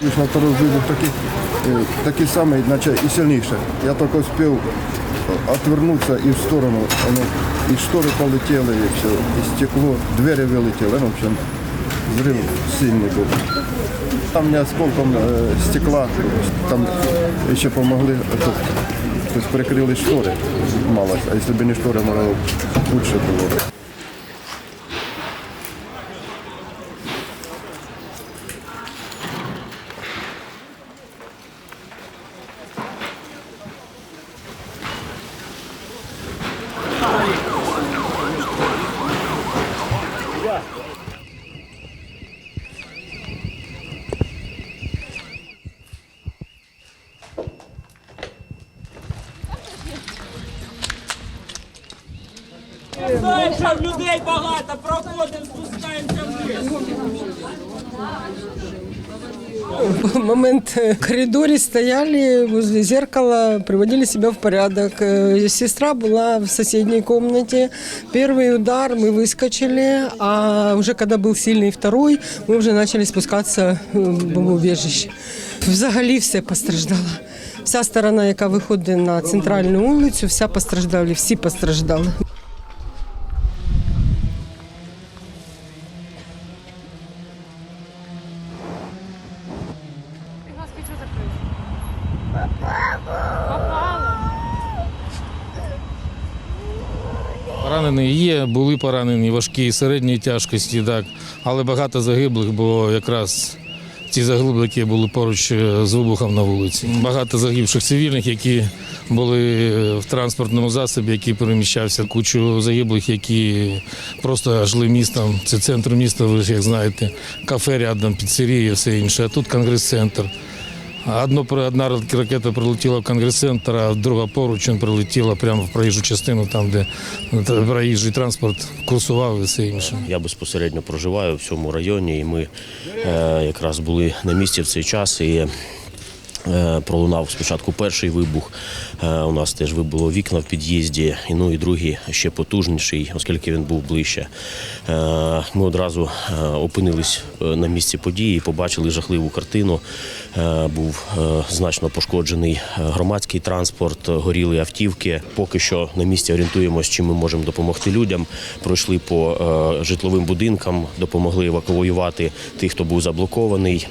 На второй вибух такий, е, такий самий, наче і сильніше. Я тільки успів відвернутися і в сторону. Воно, і штори полетіли, і все, і стекло, двері вилетіли. Ну, в общем, зрив сильний був. Там не осколком е, стекла, там ще допомогли, тобто прикрили штори мало, а якщо б не штори, може, лучше було. б. Знаєш, що людей багато, проходимо, спускаємося вниз. момент э, в коридоре стояли возле зеркала, приводили себя в порядок. Э, Сестра была в соседней комнате. Первый удар мы выскочили, а уже когда был сильный второй, мы уже начали спускаться э, в убежище. Взагалі все постраждало. Вся сторона, яка виходить на центральну вулицю, вся постраждали, всі постраждали. Поранені є, були поранені важкі, середньої тяжкості, так, але багато загиблих, бо якраз ці загиблики були поруч е, з вибухом на вулиці. Багато загибших цивільних, які були в транспортному засобі, який переміщався. Кучу загиблих, які просто жили містом. Це центр міста, ви ж як знаєте, кафе рядом, піцерія і все інше. А тут конгрес-центр. Одно, одна ракета прилетіла в конгрес-центр, а друга поруч він прилетіла прямо в проїжджу частину, там, де проїжджий транспорт курсував і все інше. Я безпосередньо проживаю в цьому районі, і ми е, якраз були на місці в цей час. І Пролунав спочатку перший вибух. Е, У нас теж вибуло вікна в під'їзді, і ну і другий ще потужніший, оскільки він був ближче. Е, Ми одразу е, опинились е, на місці події, побачили жахливу картину. Е, Був е, значно пошкоджений е, громадський транспорт, горіли автівки. Поки що на місці орієнтуємося, чим ми можемо допомогти людям. Пройшли по е, житловим будинкам, допомогли евакуювати тих, хто був заблокований.